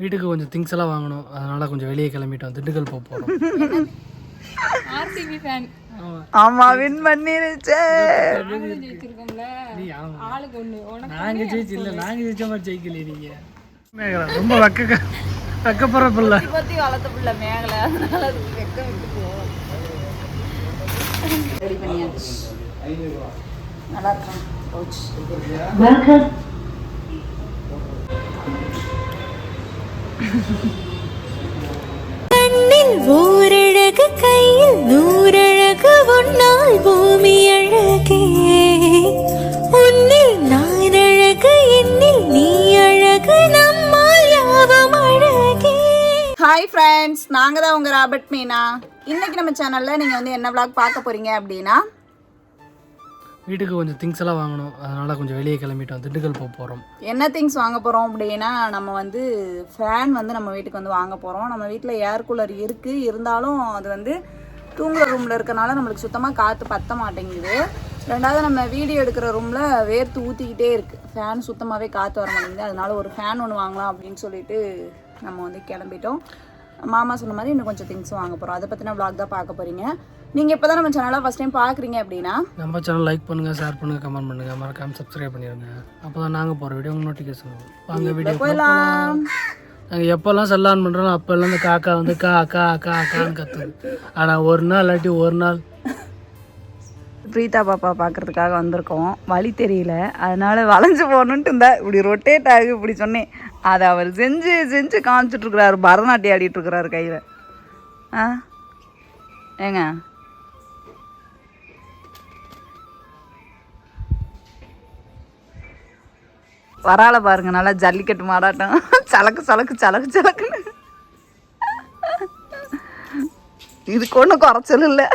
வீட்டுக்கு கொஞ்சம் திங்ஸ் எல்லாம் வாங்கணும். அதனால கொஞ்சம் வெளியே கிளம்பிட்டோம். திண்டுக்கல் போக போகிறோம் ஆர்சிபி ஃபேன் ஆமா. வின் பண்ணிருச்சே. நாங்கள் ஜெயிச்சு இல்லை நாங்கள் ஜெயிச்ச மாதிரி ஜெயிக்கல நீங்கள் மேகலா ரொம்ப வக்க வக்கப்படுற பிள்ளை. பத்தி வளர்த்த பிள்ளை மேகலை. அதனால அது வெக்க விட்டு போகும். ரெடி பண்ணியாச்சு. நல்லா இருக்கான் கண்ணில் ஓரழகு கையில் நூறழகு உன்னால் பூமி அழகே. உன்னில் நான் அழகு என்னில் நீ அழகு நம்மால் யாவும் அழகே. ஹாய் ஃப்ரெண்ட்ஸ் நாங்க தான் உங்க ராபர்ட் மீனா. இன்னைக்கு நம்ம சேனல்ல நீங்க வந்து என்ன விளாக் பார்க்க போறீங்க அப்படின்னா வீட்டுக்கு கொஞ்சம் திங்ஸ் எல்லாம் வாங்கணும். அதனால கொஞ்சம் வெளியே கிளம்பிட்டோம். திண்டுக்கல் போக போகிறோம் என்ன திங்ஸ் வாங்க போகிறோம் அப்படின்னா நம்ம வந்து ஃபேன் வந்து நம்ம வீட்டுக்கு வந்து வாங்க போகிறோம் நம்ம வீட்டில் ஏர் கூலர் இருக்குது இருந்தாலும் அது வந்து தூங்குற ரூமில் இருக்கனால நம்மளுக்கு சுத்தமாக காற்று பத்த மாட்டேங்குது. ரெண்டாவது நம்ம வீடியோ எடுக்கிற ரூமில் வேர்த்து ஊற்றிக்கிட்டே இருக்குது ஃபேன் சுத்தமாகவே காற்று வர மாட்டேங்குது. அதனால ஒரு ஃபேன் ஒன்று வாங்கலாம் அப்படின்னு சொல்லிட்டு நம்ம வந்து கிளம்பிட்டோம். மாமா சொன்ன மாதிரி இன்னும் கொஞ்சம் திங்ஸ் வாங்க போகிறோம் அதை பற்றின vlog தான் பார்க்க போகிறீங்க நீங்கள் இப்போ தான் நம்ம சேனலை ஃபஸ்ட் டைம் பார்க்குறீங்க அப்படின்னா நம்ம சேனல் லைக் பண்ணுங்கள் ஷேர் பண்ணுங்கள் கமெண்ட் பண்ணுங்கள் மறக்காம சப்ஸ்கிரைப் பண்ணிடுங்க அப்போ தான் நாங்கள் போகிற வீடியோ உங்களுக்கு நோட்டிஃபிகேஷன் வாங்க வீடியோ போயிடலாம். நாங்கள் எப்போல்லாம் செல் ஆன் பண்ணுறோம் அப்போல்லாம் இந்த காக்கா வந்து கா கா கா கான்னு கத்துது. ஆனால் ஒரு நாள் இல்லாட்டி ஒரு நாள் பிரீதா பாப்பா பார்க்கறதுக்காக வந்திருக்கோம். வழி தெரியல. அதனால் வளைஞ்சு போகணுன்ட்டு இருந்தா இப்படி ரொட்டேட் ஆகி இப்படி சொன்னேன். அதை அவர் செஞ்சு செஞ்சு காமிச்சிட்டுருக்குறாரு பரதநாட்டியம் ஆடிட்டு இருக்கிறாரு கையில். ஆ? ஏங்க? வரால பாருங்க நல்லா ஜல்லிக்கட்டு மாடாட்டம். சலக்கு சலக்கு சலக்கு சலக்குன்னு. இதுக்கு ஒன்றும் குறைச்சல் இல்லை.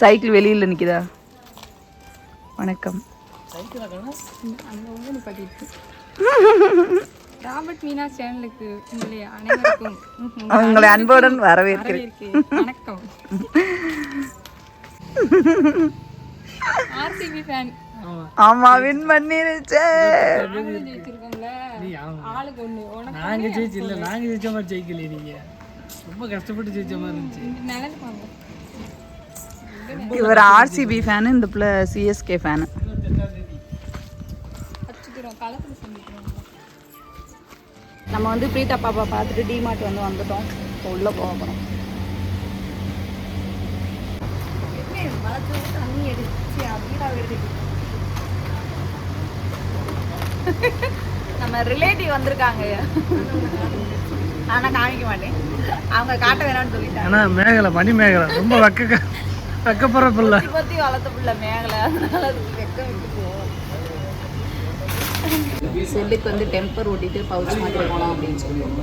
சைக்கிள் வெளியில் நிற்குதா வணக்கம். அங்க வந்து நிப்பாட்டிட்டு ராபர்ட் மீனா சேனலுக்கு உங்களை அனைவருக்கும் உங்களை அன்புடன் வரவேற்கிறேன். வணக்கம். ஆர்சிபி ஃபேன் ஆமா வின் பண்ணிருச்சே. நாங்கள் ஜெயிச்சு இல்லை நாங்கள் ஜெயிச்ச மாதிரி ஜெயிக்கல நீங்கள் ரொம்ப கஷ்டப்பட்டு ஜெயிச்ச மாதிரி இருந்துச்சு. இவர் ஆர்சிபி ஃபேனு இந்த பிள்ளை சிஎஸ்கே ஃபேனு நம்ம வந்து பிரீதா பாப்பா பார்த்துட்டு டிமார்ட் வந்து வந்துட்டோம். இப்போ உள்ளே போக போகிறோம் நம்ம ரிலேட்டிவ் வந்திருக்காங்க. ஆனால் காமிக்க மாட்டேன். அவங்க காட்ட வேணாம்னு சொல்லிட்டாங்க. ஆனால் மேகலை மணி மேகலை. ரொம்ப வக்க வக்கப்படுற பிள்ளை. பத்தி பத்தி வளர்த்த பிள்ளை மேகலை. அதனால அது வெக்க விட்டு போகும் செல்லுக்கு வந்து டெம்பர் ஓட்டிட்டு பவுச் மாட்டி போகலாம் அப்படின்னு சொல்லுவோம்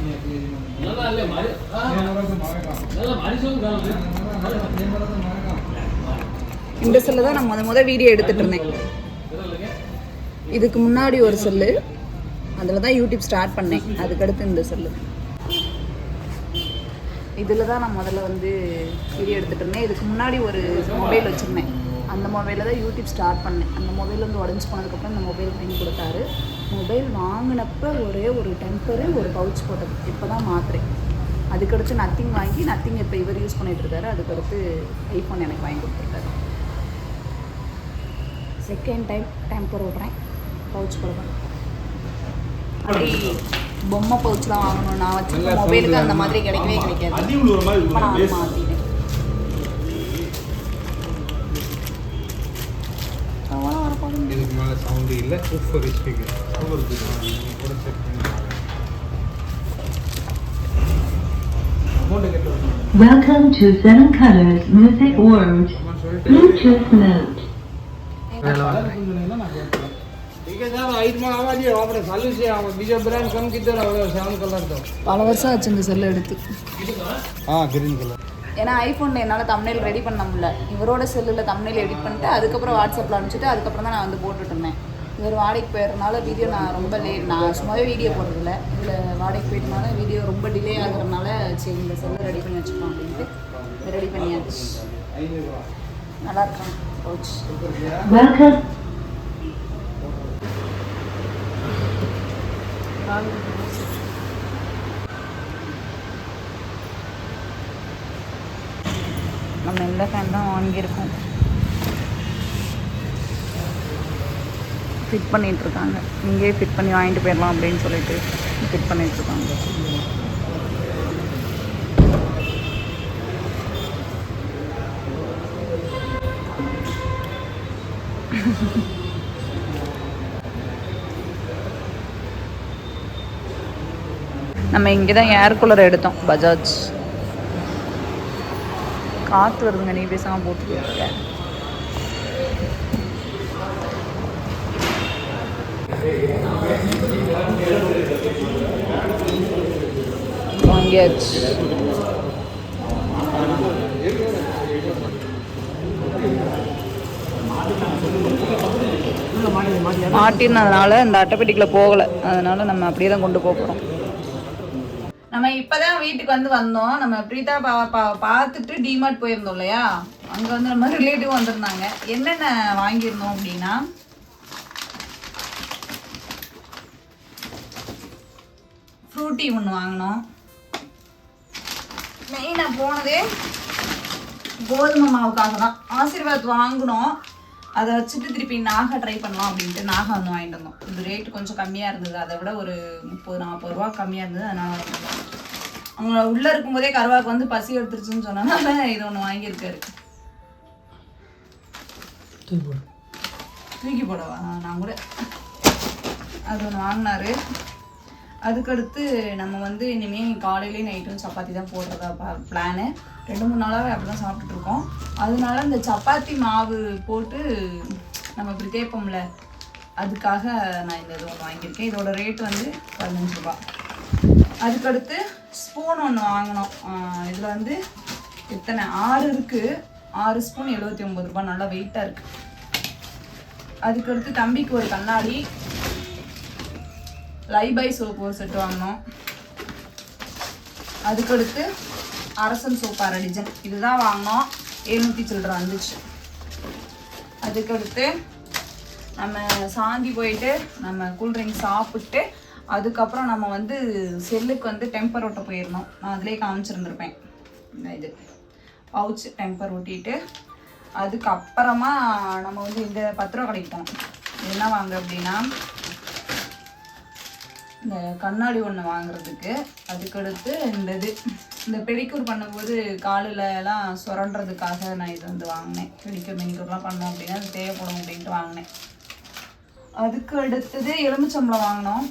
இந்த செல்லு தான் நான் முத முத வீடியோ எடுத்துட்டு இருந்தேன். இதுக்கு முன்னாடி ஒரு செல்லு. அதில் தான் யூடியூப் ஸ்டார்ட் பண்ணேன். அதுக்கடுத்து இந்த செல்லு. இதில் தான் நான் முதல்ல வந்து வீடியோ எடுத்துகிட்டு இருந்தேன். இதுக்கு முன்னாடி ஒரு மொபைல் வச்சுருந்தேன். அந்த மொபைலில் தான் யூடியூப் ஸ்டார்ட் பண்ணேன். அந்த மொபைல் வந்து உடஞ்சி போனதுக்கப்புறம் இந்த மொபைல் வாங்கி கொடுத்தாரு. மொபைல் வாங்கினப்ப ஒரே ஒரு டெம்பரு ஒரு பவுச் போட்டது. இப்போ தான் மாத்திரேன் அதுக்கடுத்து நத்திங் வாங்கி நத்திங் இப்போ இவர் யூஸ் பண்ணிகிட்டு இருக்காரு. அதுக்கடுத்து ஐஃபோன் எனக்கு வாங்கி கொடுத்துருக்காரு. செகண்ட் டைம் டெம்பர் விடுறேன் பவுச் போடுறேன். அப்படி பொம்மை பவுச் தான் வாங்கணும். நான் வச்சிருக்க மொபைலுக்கு அந்த மாதிரி கிடைக்கவே கிடைக்காது. நான் அது மாத்திட்டேன் இதுக்கு மேலே சவுண்டு இல்லை. சூப்பர் ஸ்பீக்கர் கூட பண்ணி கட்ட Welcome to Seven Colors Music World. Bluetooth mode. பல வருஷம் ஆச்சு இந்த செல்லை எடுத்து. ஏன்னா ஐஃபோனில் என்னால் தமிழில் ரெடி பண்ண முடியல. இவரோட செல்லில் தமிழில் எடிட் பண்ணிட்டு அதுக்கப்புறம் வாட்ஸ்அப்பில் அனுப்பிச்சிட்டு அதுக்கப்புறம் தான் நான் வந்து போட்டுட்டு இவர் வாடகைக்கு போயிடுறதுனால வீடியோ நான் ரொம்ப லேட் நான் சும்மாவே வீடியோ போடுறதில்ல இதில் வாடகைக்கு போயிட்டனால வீடியோ ரொம்ப டிலே ஆகுறதுனால சரி இந்த செல்லை ரெடி பண்ணி வச்சுப்போம் அப்படின்ட்டு ரெடி பண்ணியாச்சு. நல்லா இருக்கான். கோச் நம்ம இந்த ஃபேன் தான் வாங்கியிருக்கோம் ஃபிட் பண்ணிட்டு இருக்காங்க இங்கேயே ஃபிட் பண்ணி வாங்கிட்டு போயிடலாம் அப்படின்னு சொல்லிட்டு ஃபிட் பண்ணிகிட்ருக்காங்க Thank you. நம்ம இங்கே தான் ஏர் கூலர் எடுத்தோம் பஜாஜ் காற்று வருதுங்க நீ பேசாமல் போட்டு வாங்கியாச்சு. மாட்டினதுனால இந்த அட்டைப்பெட்டிக்குள்ளே போகலை. அதனால நம்ம அப்படியே தான் கொண்டு போக போகிறோம் நம்ம இப்போதான் வீட்டுக்கு வந்து வந்தோம். நம்ம பிரீதா பா பா- பார்த்துட்டு டிமார்ட் போயிருந்தோம் இல்லையா? அங்கே வந்து நம்ம ரிலேட்டிவ் வந்திருந்தாங்க. என்னென்ன வாங்கியிருந்தோம் அப்படின்னா? ஃப்ரூட்டி ஒன்று வாங்கினோம். மெயினாக போனதே கோதுமை மாவுக்காக தான். ஆசீர்வாத் வாங்கினோம். அதை வச்சுட்டு திருப்பி நாகா ட்ரை பண்ணலாம் அப்படின்ட்டு நாகா வந்து வாங்கிட்டு வந்தோம். இது ரேட் கொஞ்சம் கம்மியாக இருந்தது. அதை விட ஒரு முப்பது நாற்பது ரூபா கம்மியாக இருந்தது. அதனால. அவங்க உள்ளே இருக்கும்போதே கருவாக்கு வந்து பசி எடுத்துருச்சுன்னு சொன்னனால இது ஒன்று வாங்கியிருக்காரு. தூக்கி போடு. தூக்கி போடவா? நான் கூட அது ஒன்று வாங்கினாரு. அதுக்கடுத்து நம்ம வந்து இனிமேல் காலையிலேயும் நைட்டும் சப்பாத்தி தான் போடுறதா பிளானு ரெண்டு மூணு நாளாகவே அப்படி தான் சாப்பிட்டுட்ருக்கோம். அதனால இந்த சப்பாத்தி மாவு போட்டு நம்ம இப்படி தேய்ப்போம்ல அதுக்காக நான் இந்த இது ஒன்று வாங்கியிருக்கேன். இதோட ரேட் வந்து பதினஞ்சு ரூபா. அதுக்கடுத்து ஸ்பூன் ஒன்று வாங்கினோம். இதில் வந்து எத்தனை? ஆறு இருக்குது ஆறு ஸ்பூன் எழுபத்தி ஒம்பது ரூபா. நல்லா வெயிட்டாக இருக்குது அதுக்கடுத்து தம்பிக்கு ஒரு கண்ணாடி. லைபை சோப்பு ஒரு செட்டு வாங்கினோம் அதுக்கடுத்து அரசன் சோப் அரை டிஜன். இதுதான் வாங்கினோம். எழுநூற்றி சில்லற வந்துச்சு. அதுக்கடுத்து நம்ம சாந்தி போயிட்டு நம்ம கூல்ட்ரிங்க் சாப்பிட்டு அதுக்கப்புறம் நம்ம வந்து செல்லுக்கு வந்து டெம்பர் ஒட்ட போயிருந்தோம் நான் அதிலே காமிச்சிருந்துருப்பேன். இந்த இது. பவுச் டெம்பர் ஒட்டிட்டு அதுக்கப்புறமா நம்ம வந்து இந்த பத்து ரூபா கடைக்கு போனோம். என்ன வாங்க அப்படின்னா இந்த கண்ணாடி ஒன்று வாங்குறதுக்கு. அதுக்கடுத்து இந்த இது இந்த பெடிக்கூர் பண்ணும்போது காலில் எல்லாம் சுரண்டுறதுக்காக நான் இது வந்து வாங்கினேன். பெடிக்கூர் மெனிக்கூர்லாம் பண்ணோம் அப்படின்னா அது தேவைப்படும் அப்படின்ட்டு வாங்கினேன். அதுக்கு அடுத்தது எலுமிச்சம்பழம் வாங்கினோம்.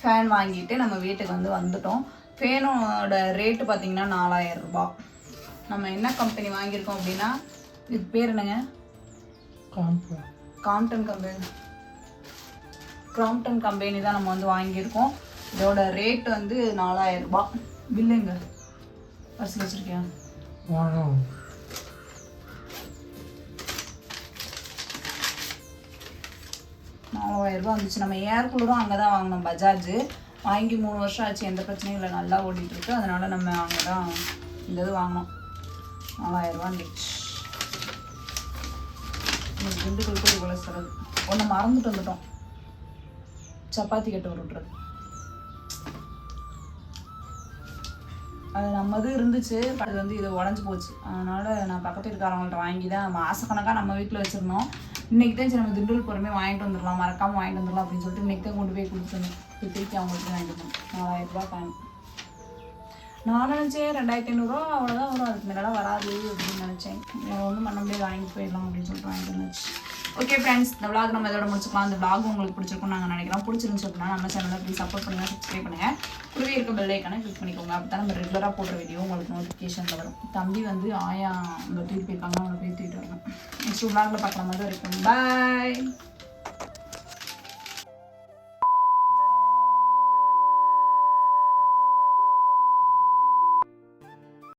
ஃபேன் வாங்கிட்டு நம்ம வீட்டுக்கு வந்து வந்துட்டோம். ஃபேனோட ரேட்டு பார்த்தீங்கன்னா நாலாயிரம் ரூபாய். நம்ம என்ன கம்பெனி வாங்கியிருக்கோம் அப்படின்னா இது பேர் என்னங்க? காம்போ காம்டன் கம்பெனி கிராம்டன் கம்பெனி தான் நம்ம வந்து வாங்கியிருக்கோம். இதோட ரேட் வந்து நாலாயிரம் ரூபாய். பில்லுங்க பர்ஸ் வச்சிருக்கியா? நாலாயிரம் ரூபாய் வந்துச்சு. நம்ம ஏர் கூலரும் அங்கே தான் வாங்கினோம் பஜாஜ். வாங்கி மூணு வருஷம் ஆச்சு. எந்த பிரச்சனையும் இல்லை. நல்லா ஓடிட்டு இருக்கு. அதனால நம்ம அங்கே தான் இந்த இது வாங்கினோம். நாலாயிரம் ரூபா வந்துச்சு. இன்னைக்கு திண்டுக்கலுக்கு இவ்வளோ செலவு. ஒன்று மறந்துட்டு வந்துட்டோம். சப்பாத்தி கட்டு உருட்டுறது அது நம்மது இருந்துச்சு அது வந்து இது உடஞ்சி போச்சு. அதனால நான் பக்கத்து வீட்டுக்காரங்கள்ட்ட வாங்கி தான் மாசக்கணக்காக நம்ம வீட்டில் வச்சிருந்தோம். இன்னைக்கு தான் சரி நம்ம திண்டுல் பொறுமே வாங்கிட்டு வந்துடலாம் மறக்காம வாங்கிட்டு வந்துடலாம் அப்படின்னு சொல்லிட்டு இன்னைக்கு தான் கொண்டு போய் கொடுத்துருந்தோம் இப்போ திருப்பி அவங்களுக்கு வாங்கிட்டு வந்தோம் நாலாயிரம் ரூபாய் ஃபேன் நான் நினச்சேன் ரெண்டாயிரத்தி ஐநூறுரூவா அவ்வளோதான் வரும். அதுக்கு மேலாம் வராது அப்படின்னு நினச்சேன். ஒன்றும் பண்ண முடியாது வாங்கிட்டு போயிடலாம் அப்படின்னு சொல்லிட்டு வாங்கிட்டு வந்துச்சு. ஓகே ஃப்ரெண்ட்ஸ் இந்த விளாக் நம்ம இதோட முடிச்சுக்கலாம். அந்த vlog உங்களுக்கு பிடிச்சிருக்கும் நாங்கள் நினைக்கிறோம். பிடிச்சிருந்துச்சு அப்படின்னா நம்ம சேனலில் ப்ளீஸ் சப்போர்ட் பண்ணுங்கள் சப்ஸ்கிரைப் பண்ணுங்கள் கூடவே இருக்க பெல் ஐக்கானை கிளிக் பண்ணிக்கோங்க. அப்போ தான் நம்ம ரெகுலராக போடுற வீடியோ உங்களுக்கு நோட்டிஃபிகேஷனில் வரும். தம்பி வந்து ஆயா நம்ம தூக்கிட்டு போயிருக்காங்க. அவங்களை போய் தூக்கிட்டு வரணும். நெக்ஸ்ட் விளாகில் பார்க்குற மாதிரி இருக்கும். பாய்